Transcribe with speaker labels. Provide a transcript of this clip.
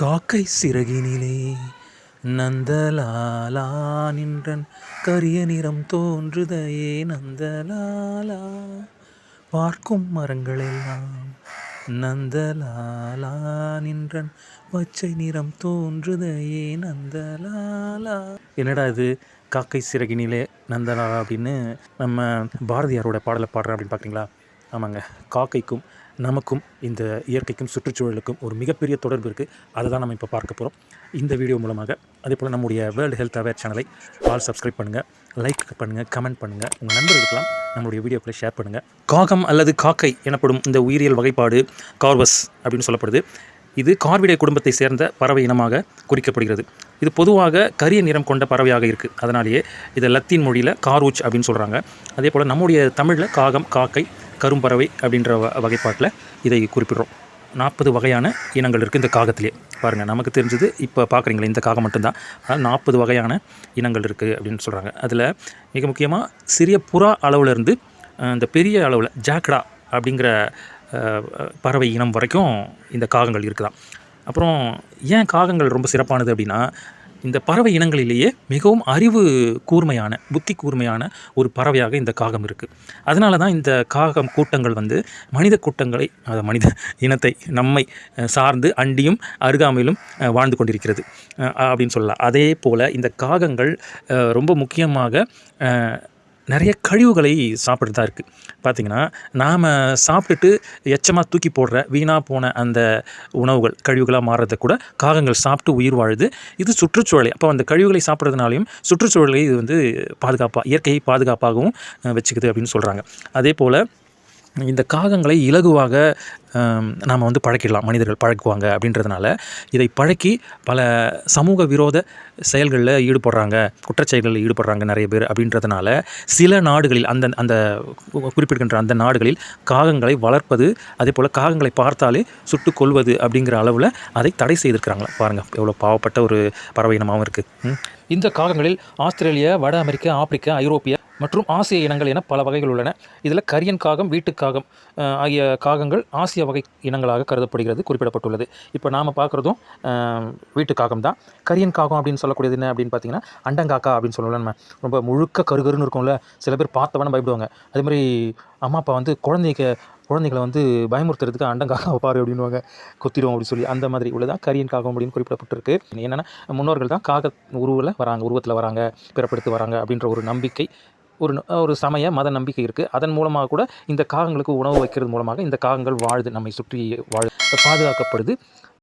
Speaker 1: காக்கை சிறகினிலே நந்தலாலா நின்றன் கரிய நிறம் தோன்றுதையே நந்தலாலா. பார்க்கும் மரங்களெல்லாம் நந்தலாலா நின்றன் பச்சை நிறம் தோன்றுதையே நந்தலாலா. என்னடா இது காக்கை சிறகினிலே நந்தலாலா அப்படின்னு நம்ம பாரதியாரோட பாடலை பாடுறேன் அப்படின்னு பார்க்குறீங்களா? ஆமாங்க. காக்கைக்கும் நமக்கும் இந்த இயற்கைக்கும் சுற்றுச்சூழலுக்கும் ஒரு மிகப்பெரிய தொடர்பு இருக்குது அதை தான் நம்ம இப்போ பார்க்க போகிறோம் இந்த வீடியோ மூலமாக அதே போல் நம்முடைய வேர்ல்டு ஹெல்த் அவேர் சேனலை ஆல் சப்ஸ்கிரைப் பண்ணுங்கள் லைக் பண்ணுங்கள் கமெண்ட் பண்ணுங்கள் உங்கள் நண்பர்களுக்கெல்லாம் நம்மளுடைய வீடியோக்களை ஷேர் பண்ணுங்கள் காகம் அல்லது காக்கை எனப்படும் இந்த உயிரியல் வகைப்பாடு கார்வஸ் அப்படின்னு சொல்லப்படுது. இது கார்விடை குடும்பத்தை சேர்ந்த பறவை இனமாக குறிக்கப்படுகிறது. இது பொதுவாக கரிய நிறம் கொண்ட பறவையாக இருக்குது அதனாலேயே இதை லத்தீன் மொழியில் காரூச் அப்படின்னு சொல்கிறாங்க அதே போல் நம்முடைய தமிழில் காகம் காக்கை கரும்பறவை அப்படின்ற வ வகைப்பாட்டில் இதை குறிப்பிடுறோம். நாற்பது வகையான இனங்கள் இருக்குது இந்த காகத்திலே. பாருங்கள் நமக்கு தெரிஞ்சது இப்போ பார்க்குறீங்களே இந்த காகம் மட்டும்தான். ஆனால் நாற்பது வகையான இனங்கள் இருக்குது அப்படின்னு சொல்கிறாங்க அதில் மிக முக்கியமாக சிறிய புறா அளவுலேருந்து இந்த பெரிய அளவில் ஜாக்டா அப்படிங்கிற பறவை இனம் வரைக்கும் இந்த காகங்கள் இருக்குதாம் அப்புறம் ஏன் காகங்கள் ரொம்ப சிறப்பானது அப்படின்னா இந்த பறவை இனங்களிலேயே மிகவும் அறிவு கூர்மையான புத்தி கூர்மையான ஒரு பறவையாக இந்த காகம் இருக்குது அதனால தான் இந்த காகம் கூட்டங்கள் வந்து மனித கூட்டங்களை அதாவது மனித இனத்தை நம்மை சார்ந்து அண்டியும் அருகாமையிலும் வாழ்ந்து கொண்டிருக்கிறது. அப்படின்னு சொல்லலாம். அதே போல் இந்த காகங்கள் ரொம்ப முக்கியமாக நிறைய கழிவுகளை சாப்பிட்றதா இருக்குது பார்த்திங்கன்னா நாம் சாப்பிட்டுட்டு எச்சமாக தூக்கி போடுற வீணாக போன அந்த உணவுகள் கழிவுகளாக மாறுறத கூட காகங்கள் சாப்பிட்டு உயிர் வாழுது. இது சுற்றுச்சூழலை. அப்போ அந்த கழிவுகளை சாப்பிட்றதுனாலையும் சுற்றுச்சூழலை இது வந்து பாதுகாப்பாக இயற்கையை பாதுகாப்பாகவும் வச்சுக்குது அப்படின்னு சொல்கிறாங்க அதே போல் இந்த காகங்களை இலகுவாக நாம் வந்து பழக்கிடலாம் மனிதர்கள் பழக்குவாங்க அப்படின்றதுனால. இதை பழக்கி பல சமூக விரோத செயல்களில் ஈடுபடுறாங்க குற்றச்செயல்களில் ஈடுபடுறாங்க நிறைய பேர் அப்படின்றதுனால சில நாடுகளில் அந்த அந்த கு- குறிப்பிடுகின்ற அந்த நாடுகளில் காகங்களை வளர்ப்பது அதே போல் காகங்களை பார்த்தாலே சுட்டு கொல்வது அப்படிங்கிற அளவில் அதை தடை செய்திருக்கிறாங்களா பாருங்கள் எவ்வளோ பாவப்பட்ட ஒரு பறவை இனமாகவும் இருக்குது இந்த காகங்களில் ஆஸ்திரேலியா வட அமெரிக்கா ஆப்பிரிக்கா ஐரோப்பிய மற்றும் ஆசிய இனங்கள் என பல வகைகள் உள்ளன. இதில் கரியன் காகம் வீட்டுக்காகம் ஆகிய காகங்கள் ஆசிய வகை இனங்களாக கருதப்படுகிறது குறிப்பிடப்பட்டுள்ளது. இப்போ நாம் பார்க்குறதும் வீட்டுக்காகம் தான். கரியன் காகம் அப்படின்னு சொல்லக்கூடியது என்ன அப்படின்னு பார்த்தீங்கன்னா அண்டங்காக்கா அப்படின்னு சொல்லலாம் நம்ம. ரொம்ப முழுக்க கருகருன்னு இருக்கும்ல. சில பேர் பார்த்தவன பயப்படுவாங்க. அதே மாதிரி அம்மா அப்பா வந்து குழந்தைக்கு குழந்தைகளை வந்து பயமுறுத்துறதுக்கு அண்டங்காக பாரு அப்படின்னுவாங்க. கொத்திடுவோம் அப்படின்னு சொல்லி அந்த மாதிரி உள்ளதான் கரியன் காகம் அப்படின்னு குறிப்பிடப்பட்டிருக்கு. என்னென்னா முன்னோர்கள் தான் காக உருவில் வராங்க உருவத்தில் வராங்க பிறப்பெடுத்து வராங்க அப்படின்ற ஒரு நம்பிக்கை ஒரு ந- ஒரு சமய மத நம்பிக்கை இருக்குது அதன் மூலமாக கூட இந்த காகங்களுக்கு உணவு வைக்கிறது மூலமாக இந்த காகங்கள் வாழுது நம்மை சுற்றி வாழ் பாதுகாக்கப்படுது.